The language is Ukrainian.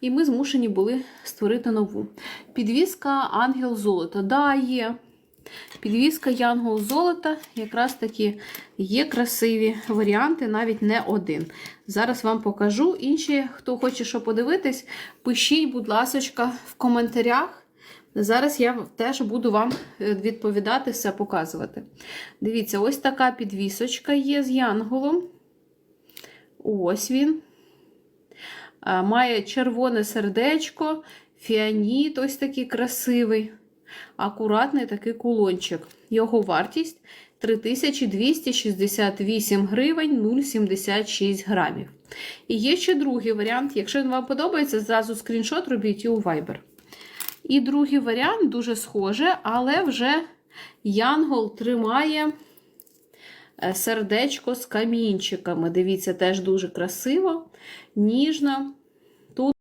і ми змушені були створити нову. Підвіска Ангел Золота. Да, є. Підвіска Янгол Золота, якраз таки є красиві варіанти, навіть не один. Зараз вам покажу. Інші, хто хоче що подивитись, пишіть, будь ласка, в коментарях. Зараз я теж буду вам е, відповідати, все показувати. Дивіться, ось така підвісочка є з янголом. Ось він. Має червоне сердечко, фіаніт ось такий красивий, акуратний такий кулончик. Його вартість 3268 гривень 0,76 грамів. І є ще другий варіант. Якщо він вам подобається, зразу скріншот робіть і у Viber. І другий варіант дуже схоже, але вже Янгол тримає сердечко з камінчиками. Дивіться, теж дуже красиво, ніжно.